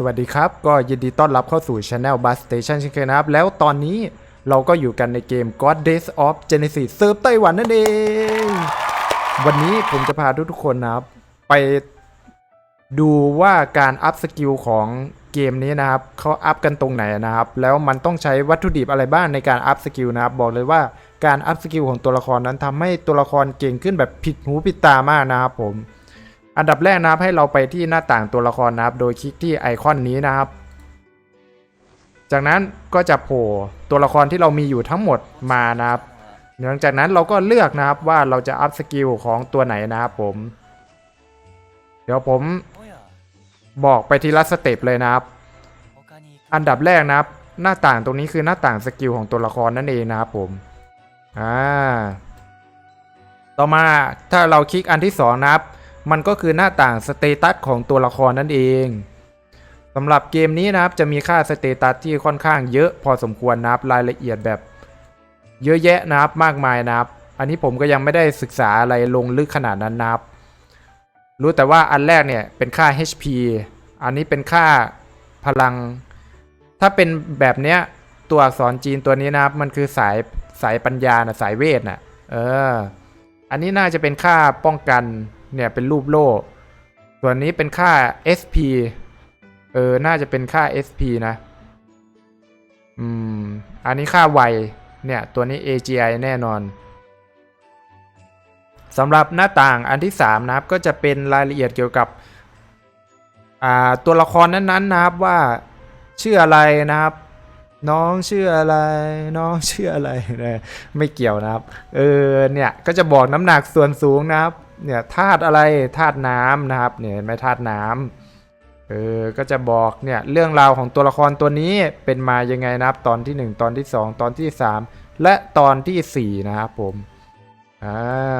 สวัสดีครับ ก็ยินดีต้อนรับเข้าสู่ Channel Bus Station เช่นเคยนะครับ แล้วตอนนี้เราก็อยู่กันในเกม God Days of Genesis เซิร์ฟไต้หวันนั่นเอง วันนี้ผมจะพาทุกๆคนนะครับ ไปดูว่าการอัพสกิลของเกมนี้นะครับเขาอัพกันตรงไหนนะครับ แล้วมันต้องใช้วัตถุดิบอะไรบ้างในการอัพสกิลนะครับ บอกเลยว่าการอัพสกิลของตัวละครนั้นทำให้ตัวละครเก่งขึ้นแบบผิดหูผิดตามากนะครับผม อันดับแรกนะครับให้เราไปที่หน้าต่างตัวละครนะครับ โดยคลิกที่ไอคอนนี้นะครับ จากนั้นก็จะโผล่ตัวละครที่เรามีอยู่ทั้งหมดมานะครับ หลังจากนั้นเราก็เลือกนะครับว่าเราจะอัพสกิลของตัวไหนนะครับผม เดี๋ยวผมบอกไปทีละสเต็ปเลยนะครับ อันดับแรกนะครับ หน้าต่างตรงนี้คือหน้าต่างสกิลของตัวละครนั่นเองนะครับผม อ่า ต่อมาถ้าเราคลิกอันที่สองนะครับ มันก็คือหน้าต่างสเตตัสของตัวละครนั่นเองสำหรับเกมนี้นะครับจะมีค่าสเตตัสที่ค่อนข้างเยอะพอสมควรนะครับรายละเอียดแบบ เยอะแยะนะครับมากมายนะครับ อันนี้ผมก็ยังไม่ได้ศึกษาอะไรลงลึกขนาดนั้นนะครับ รู้แต่ว่าอันแรกเนี่ยเป็นค่า HP อันนี้เป็นค่าพลัง ถ้าเป็นแบบเนี้ยตัวอักษรจีนตัวนี้นะครับ มันคือสายสายปัญญานะสายเวทน่ะเออ อันนี้น่าจะเป็นค่าป้องกัน เนี่ยเป็นรูปโล่ ส่วนนี้เป็นค่า SP เออ น่าจะเป็นค่า SP นะ อืม อันนี้ค่าไวเนี่ย ตัวนี้ AGI แน่นอนสำหรับหน้าต่างอันที่ 3 นะครับ ก็จะเป็นรายละเอียดเกี่ยวกับตัวละครนั้นๆนะครับว่าชื่ออะไรนะครับ น้องชื่ออะไร น้องชื่ออะไรนะไม่เกี่ยวนะครับ เออเนี่ยก็จะบอกน้ำหนักส่วนสูงนะครับ เนี่ยธาตุอะไรธาตุน้ำนะครับเนี่ยเห็นไหมธาตุน้ำเออก็จะบอกเนี่ยเรื่องราวของตัวละครตัวนี้เป็นมายังไงนะครับ ตอนที่ 1 ตอนที่ 2 ตอนที่ 3 และตอนทีสี่ 4 นะครับผมอ่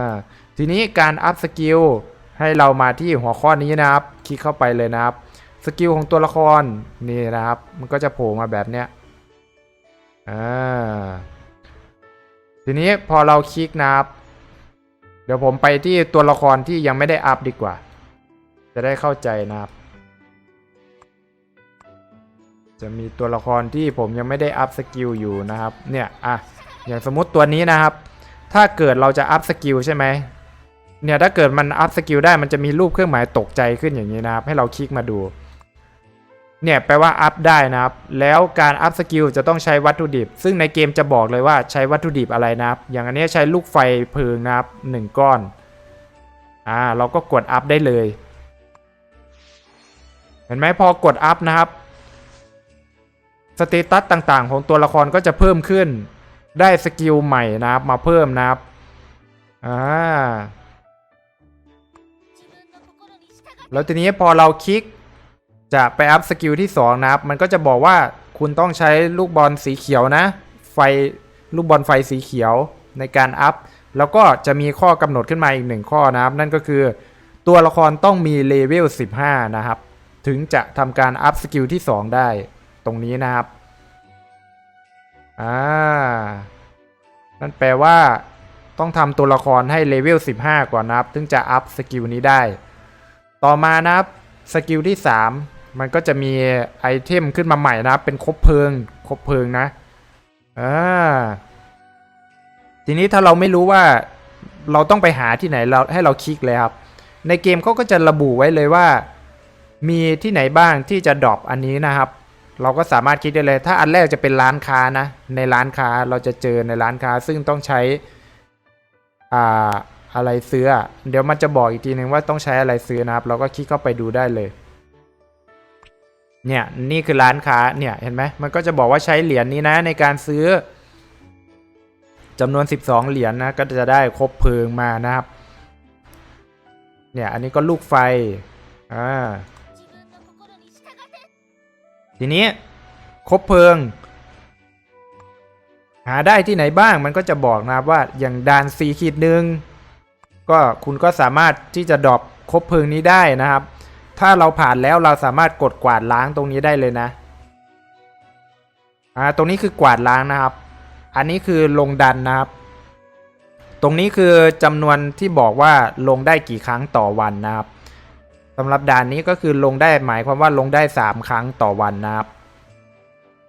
าทีนี้การอัพสกิลให้เรามาที่หัวข้อนี้นะครับ คลิกเข้าไปเลยนะครับ สกิลของตัวละครนี่นะครับ มันก็จะโผล่มาแบบเนี้ยอ่าทีนี้พอเราคลิกนะครับ เดี๋ยวผมไปที่ตัวละครที่ยังไม่ได้อัพดีกว่า จะได้เข้าใจนะครับ จะมีตัวละครที่ผมยังไม่ได้อัพสกิลอยู่นะครับ เนี่ยอะอย่างสมมติตัวนี้นะครับ ถ้าเกิดเราจะอัพสกิลใช่ไหมเนี่ยถ้าเกิดมันอัพสกิลได้มันจะมีรูปเครื่องหมายตกใจขึ้นอย่างนี้นะครับ ให้เราคลิกมาดู เนี่ยแปลว่าอัพได้นะครับ แล้วการอัพสกิลจะต้องใช้วัตถุดิบ ซึ่งในเกมจะบอกเลยว่าใช้วัตถุดิบอะไรนะครับ อย่างอันนี้ใช้ลูกไฟเพลิงนะครับหนึ่งก้อน อ่าเราก็กดอัพได้เลย เห็นไหมพอกดอัพนะครับ สเตตัสต่างๆ ของตัวละครก็จะเพิ่มขึ้น ได้สกิลใหม่นะครับมาเพิ่มนะครับ อ่า แล้วทีนี้พอเราคลิก จะไปอัพสกิลที่ 2 นะครับ มันก็จะบอกว่าคุณต้องใช้ลูกบอลสีเขียวนะ ไฟลูกบอลไฟสีเขียวในการอัพ แล้วก็จะมีข้อกำหนดขึ้นมาอีกหนึ่งข้อนะครับ นั่นก็คือตัวละครต้องมีเลเวล 15 นะครับ ถึงจะทำการอัพสกิลที่ 2 ได้ตรงนี้นะครับ อ่า นั่นแปลว่าต้องทำตัวละครให้เลเวล 15 ก่อนนะครับ ถึงจะอัพสกิลนี้ได้ ต่อมานะครับ สกิลที่ 3 มันก็จะมีไอเทมขึ้นมาใหม่นะ เป็นคบเพลิงคบเพลิงนะอ่าทีนี้ถ้าเราไม่รู้ว่าเราต้องไปหาที่ไหนเราให้เราคลิกเลยครับ ในเกมเขาก็จะระบุไว้เลยว่า มีที่ไหนบ้างที่จะดรอปอันนี้นะครับ เราก็สามารถคลิกได้เลย ถ้าอันแรกจะเป็นร้านค้านะ ในร้านค้าเราจะเจอในร้านค้า ซึ่งต้องใช้อ่าอะไรซื้อ เดี๋ยวมันจะบอกอีกทีหนึ่งว่าต้องใช้อะไรซื้อนะครับ เราก็คลิกเข้าไปดูได้เลย เนี่ยนี่คือร้านค้าเนี่ยเห็นไหมมันก็จะบอกว่าใช้เหรียญนี้นะในการซื้อจำนวน 12 เหรียญนะก็จะได้ครบเพลิงมานะครับ เนี่ยอันนี้ก็ลูกไฟอ่าทีนี้ครบเพลิง หาได้ที่ไหนบ้างมันก็จะบอกนะครับว่าอย่างดานสีขีดหนึ่งก็คุณก็สามารถที่จะดรอปครบเพลิงนี้ได้นะครับ ถ้าเราผ่านแล้วเราสามารถกดกวาดล้างตรงนี้ได้เลยนะอ่าตรงนี้คือกวาดล้างนะครับ อันนี้คือลงดันนะครับ ตรงนี้คือจำนวนที่บอกว่าลงได้กี่ครั้งต่อวันนะครับสำหรับด่านนี้ก็คือลงได้หมายความว่าลงได้ 3 ครั้งต่อวันนะครับ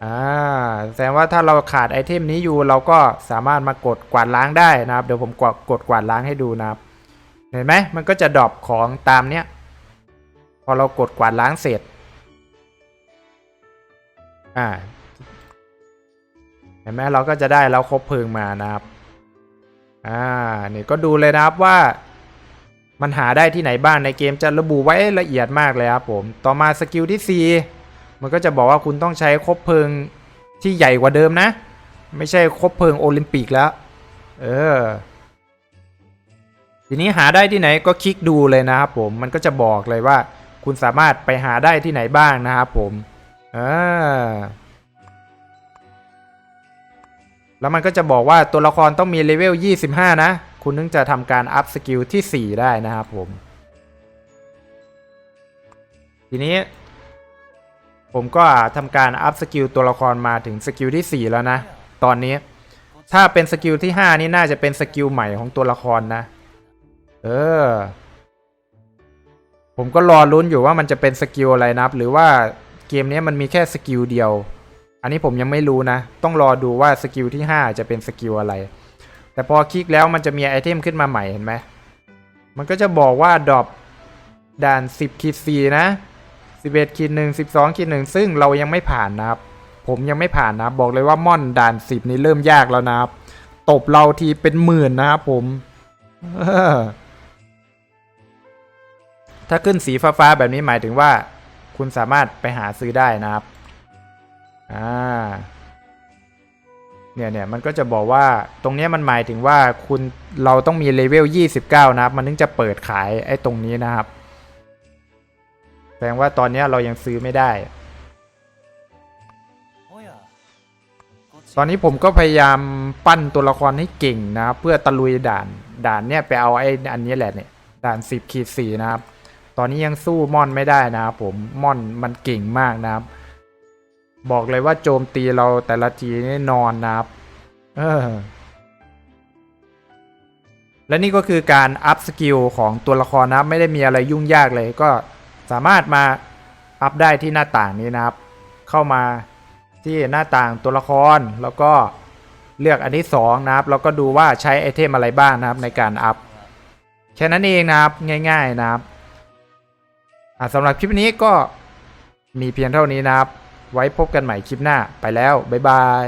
อ่าแสดงว่าถ้าเราขาดไอเทมนี้อยู่เราก็สามารถมากดกวาดล้างได้นะครับ เดี๋ยวผมกดกวาดล้างให้ดูนะครับ เห็นไหมมันก็จะดรอปของตามเนี้ย อเรากดกวาดล้างเสร็จ อ่า เห็นไหมเราก็จะได้แล้วครบเพลิงมานะครับ อ่า นี่ก็ดูเลยนะครับว่ามันหาได้ที่ไหนบ้างในเกมจะระบุไว้ละเอียดมากเลยครับผม ต่อมาสกิลที่ 4 มันก็จะบอกว่าคุณต้องใช้ครบเพลิงที่ใหญ่กว่าเดิมนะ ไม่ใช่ครบเพลิงโอลิมปิกแล้ว เออ ทีนี้หาได้ที่ไหนก็คลิกดูเลยนะครับผม มันก็จะบอกเลยว่า คุณสามารถไปหาได้ที่ไหนบ้างนะครับผมอ่าแล้วมันก็จะบอกว่าตัวละครต้องมีเลเวล 25 นะ คุณถึงจะทำการอัพสกิลที่ 4 ได้นะครับผม ทีนี้ ผมก็ทำการอัพสกิลตัวละครมาถึงสกิลที่ 4 แล้วนะ ตอนนี้ ถ้าเป็นสกิลที่ 5 นี่น่าจะเป็นสกิลใหม่ของตัวละครนะ เออ ผมก็รอลุ้นอยู่ว่ามันจะเป็นสกิลอะไรนะครับ หรือว่าเกมนี้มันมีแค่สกิลเดียว อันนี้ผมยังไม่รู้นะ ต้องรอดูว่าสกิลที่ 5 จะเป็นสกิลอะไร แต่พอคลิกแล้วมันจะมีไอเทมขึ้นมาใหม่เห็นไหมมันก็จะบอกว่าดรอปด่าน 10ขีด4นะ 11ขีด1 12ขีด1ซึ่งเรายังไม่ผ่านนะครับ ผมยังไม่ผ่านนะบอกเลยว่าม่อนด่าน 10 นี่เริ่มยากแล้วนะครับ ตบเราทีเป็นหมื่นนะครับผม ถ้าขึ้นสีฟ้าๆแบบนี้หมายถึงว่า คุณสามารถไปหาซื้อได้นะครับ อ่า เนี่ยเนี่ยมันก็จะบอกว่าตรงนี้มันหมายถึงว่าคุณเราต้องมีเลเวล 29 นะครับ มันถึงจะเปิดขายไอ้ตรงนี้นะครับแสดงว่าตอนนี้เรายังซื้อไม่ได้ ตอนนี้ผมก็พยายามปั้นตัวละครให้เก่งนะครับ เพื่อตะลุยด่าน ด่านเนี่ยไปเอาไอ้อันนี้แหละเนี่ยด่าน 10ขีด4นะครับ ตอนนี้ยังสู้ม่อนไม่ได้นะครับผมม่อนมันเก่งมากนะครับ บอกเลยว่าโจมตีเราแต่ละทีนี่นอนนะครับเออและนี่ก็คือการอัพสกิลของตัวละครนะครับ ไม่ได้มีอะไรยุ่งยากเลยก็สามารถมาอัพได้ที่หน้าต่างนี้นะครับ เข้ามาที่หน้าต่างตัวละครแล้วก็เลือกอันที่สองนะครับแล้วก็ดูว่าใช้ไอเทมอะไรบ้างนะครับในการอัพแค่นั้นเองนะครับง่าย ๆนะครับ สำหรับคลิปนี้ก็มีเพียงเท่านี้นะครับ ไว้พบกันใหม่คลิปหน้าไปแล้ว บ๊ายบาย